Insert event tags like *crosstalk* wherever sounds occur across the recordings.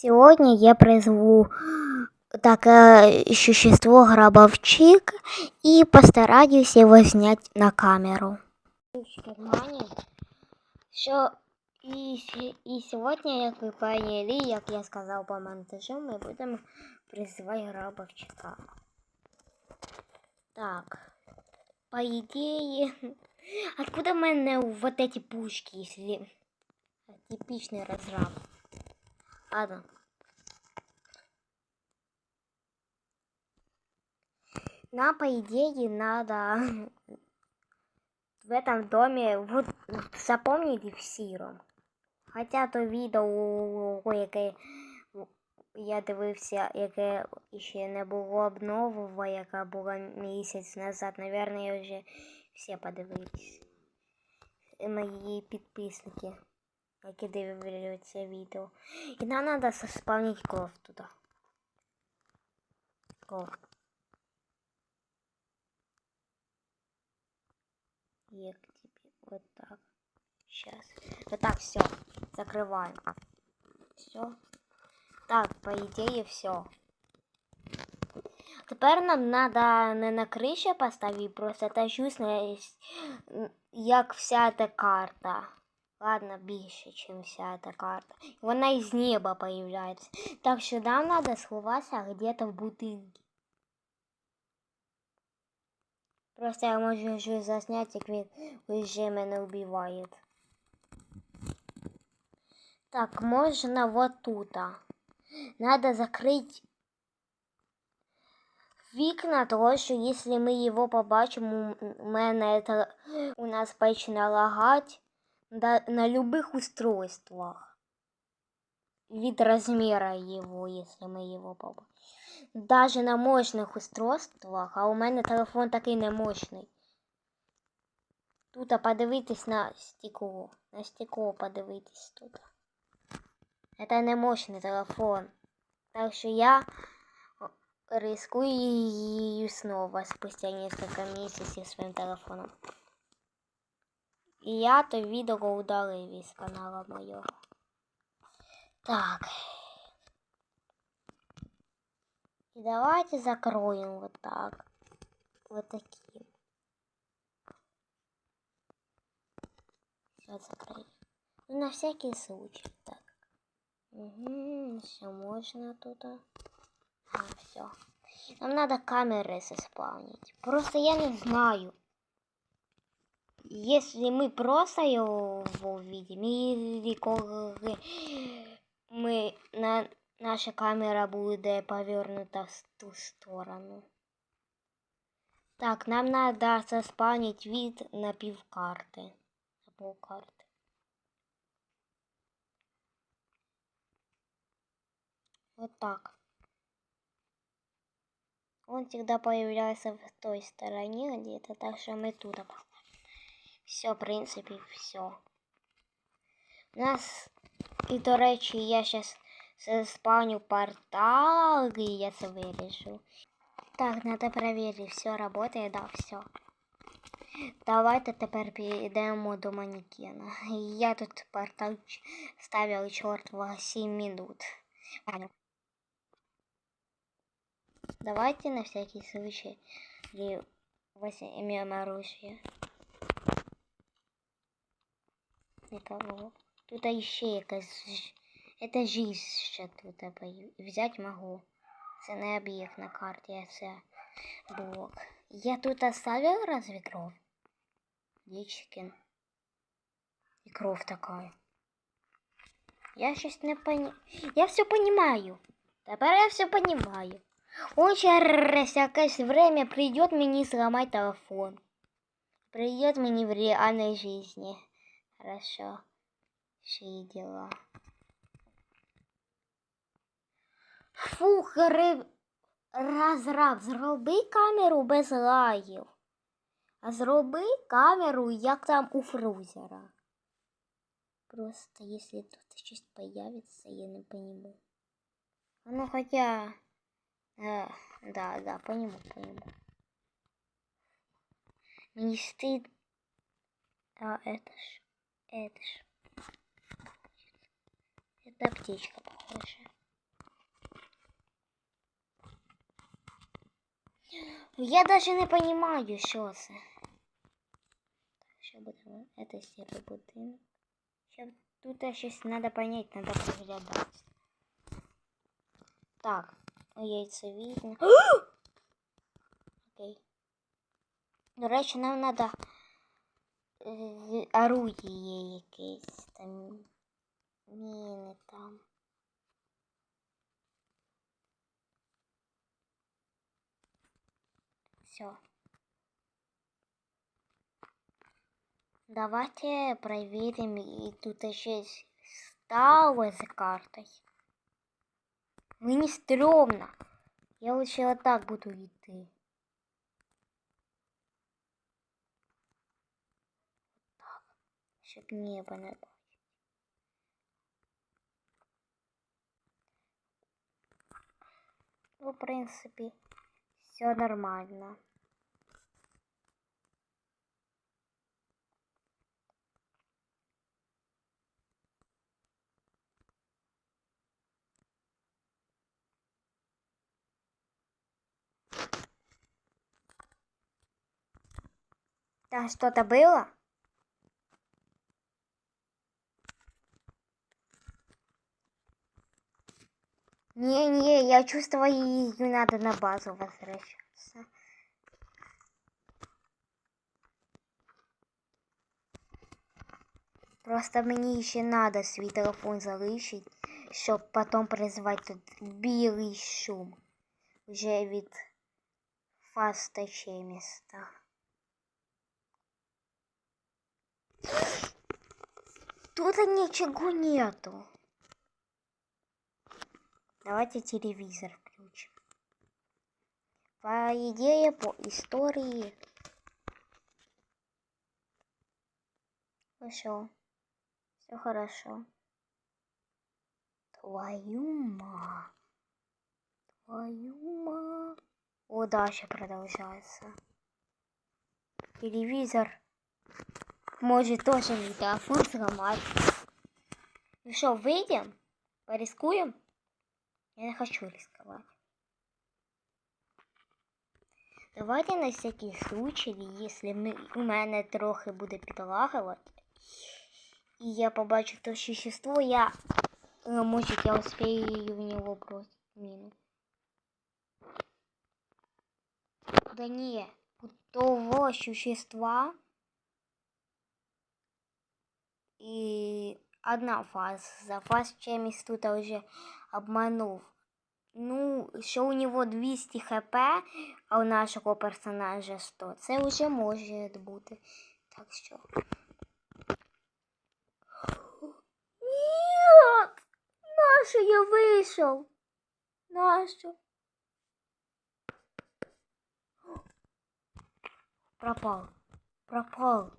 Сегодня я призову такое существо гробовщик и постараюсь его снять на камеру. Що і, с- і сьогодні, як ви поняли, як я сказав по монтажу, ми будемо призивати гробовщика. Так, по идее, *laughs* откуда в мене вот эти пушки, если типичный разраб? Ладно. Нам, по идее, надо *laughs* в этом доме вот запомнить сіром. Хоча то відео, яке я дивився, яке ще не було обновлено, яка була місяць назад, наверное, я вже всі подивились. Мої підписники, Які дивляться відео. І нам треба заспавнити кров туди. Кров. Як тебе вот так. Сейчас. Вот так, все. Закрываем. Все. Так, по идее, все. Тепер нам надо не на криші поставити, просто та чувствую, як вся эта карта. Ладно, більше, чем вся эта карта. Вона из неба появляется. Так що нам надо сховатися где-то в бутинке. Просто я можу вже засняти, як він вже мене вбиває. Так, можно вот тут. Надо закрыть вікна, того що якщо ми його побачимо, у мене це, у нас почне лагати на, на любых устройствах. Від розміра його, якщо ми його побачимо. Даже на мощних устройствах, а у мене телефон такий не мощний. Тут подивитись на стекло. На стекло подивитись тут. Это не мощный телефон. Так что я рискую снова спустя несколько месяцев своим телефоном. И я то видео удалил из канала моего. Так. И давайте закроем вот так. Вот таким. Сейчас закроем. Ну, на всякий случай. Так. Угу, все можно тут. А, все. Нам надо камеры заспавнить. Просто я не знаю. Если мы просто его увидим, или мы на наша камера буде повернута в ту сторону. Так, нам надо заспавнить вид на півкарти. На полкарти. Вот так. Он всегда появляется в той стороне где-то, так что мы тут Все, в принципе, все. У нас, и до речі, я сейчас заспавню портал, и я це вирішу. Так, надо проверить, все работает, да, все. Давайте тепер підемо до манекена. Я тут портал ставив чортова 7 минут. Давайте на всякий случай возьмем оружие. Никого. Тут еще якась... Жизнь ще тут взять могу. Це не об'єкт на карті, а це блок. Я тут оставил разве кров? Дичкин. И кровь такая. Я сейчас не понимаю. Я все понимаю. Теперь я все понимаю. Он через якесь время придет мне сломать телефон. Придет мне в реальной жизни. Хорошо. Все дела. Фух, ри... розраб, зроби камеру без лагів. А зроби камеру, як там у фрузера. Просто если тут щось появится, я не понимаю. Ну хотя... А, да, да, понимаю, понимаю. Мне стыд. А это ж... Это ж... Это аптечка, похоже. Я даже не понимаю, что это. Это серый будинок. Ще тут щось надо понять, треба поглядати. Так, яйця видно. *gasps* Окей. До речі, нам надо. орудіє якесь там. Міни там. Все. Давайте проверим, и тут еще стало за картой. Мені стрёмно. Я лучше вот так буду идти. Щоб небо не бачить. Ну, в принципе, все нормально. Там что-то было? Не-не, я чувствую, ее надо на базу возвращаться. Просто мені еще надо свій телефон залишить, щоб потом призвати тут білий шум. Уже від фаста міста. Тут ничего нету. Давайте телевизор включим. По идее, по истории. Хорошо. Все хорошо. Твою ма. Твою ма. О, дальше продолжается. Телевизор может тоже не телефон сломать. Ну что, выйдем? Порискуем? Я не хочу рисковать. Давайте на всякий случай, если ми, у мене трохи буде підлагувати, і я побачу то существо, я, може, я успею в него бросить мину. Да не, у того существа и одна фаза. Фаз чимось тут вже обманув. Ну, що у него 200 хп, а у нашого персонажа 100. Це вже може бути. Так що. Нет! Нащо я вийшов? Нащо? Пропал. Пропал.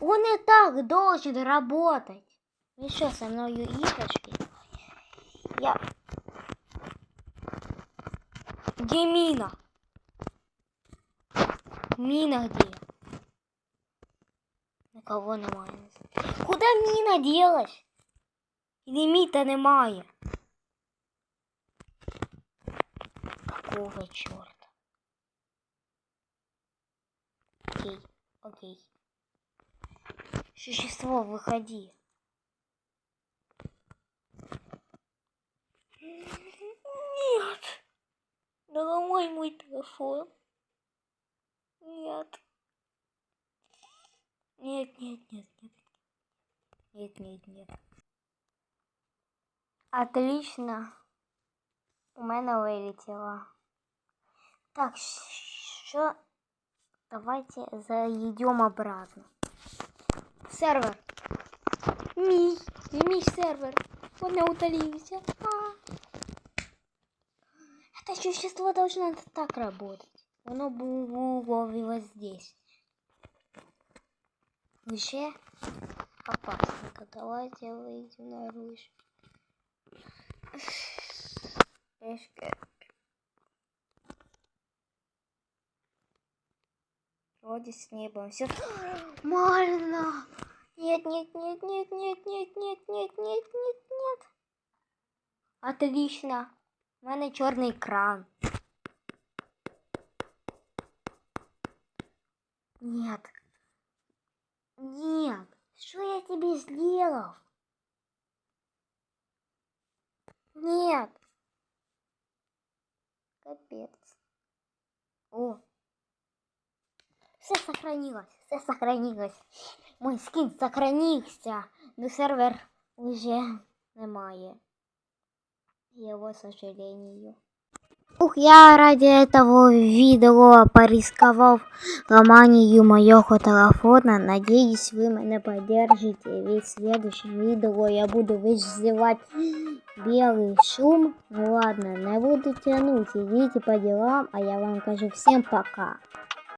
Он и так должен работать. Что, со мною игрушки? Я... Где мина? Мина где? Никого немає. Куда мина делась? Ліміта немає. Какого черта? Окей, окей. Существо, выходи. Нет. Доломай мой телефон. Нет. Нет, нет, нет, нет. Нет, нет, нет. Отлично. У мене вилетіло. Так, що? Давайте зайдем обратно. Сервер. Мій. Мій сервер. Он не удалився. А. Это существо должно так работать. Оно было здесь. Уже опасненько. Давайте выйдем наружу. Вроде с небом все. *gasps* Можно! Нет, нет, нет, нет, нет, нет, нет, нет, нет, нет, нет. Отлично. У мене чорний кран. Нет. Нет. Что я тебе сделал? Нет. Капец. О. Все сохранилось. Все сохранилось. Мой скин сохранился. Но сервер уже немає. Его, сожалению. Ух, я ради этого видео порисковал ломанию моего телефона. Надеюсь, вы меня поддержите. Ведь в следующем видео я буду вызывать белый шум. Ну ладно, не буду тянуть. Идите по делам, а я вам скажу всем пока.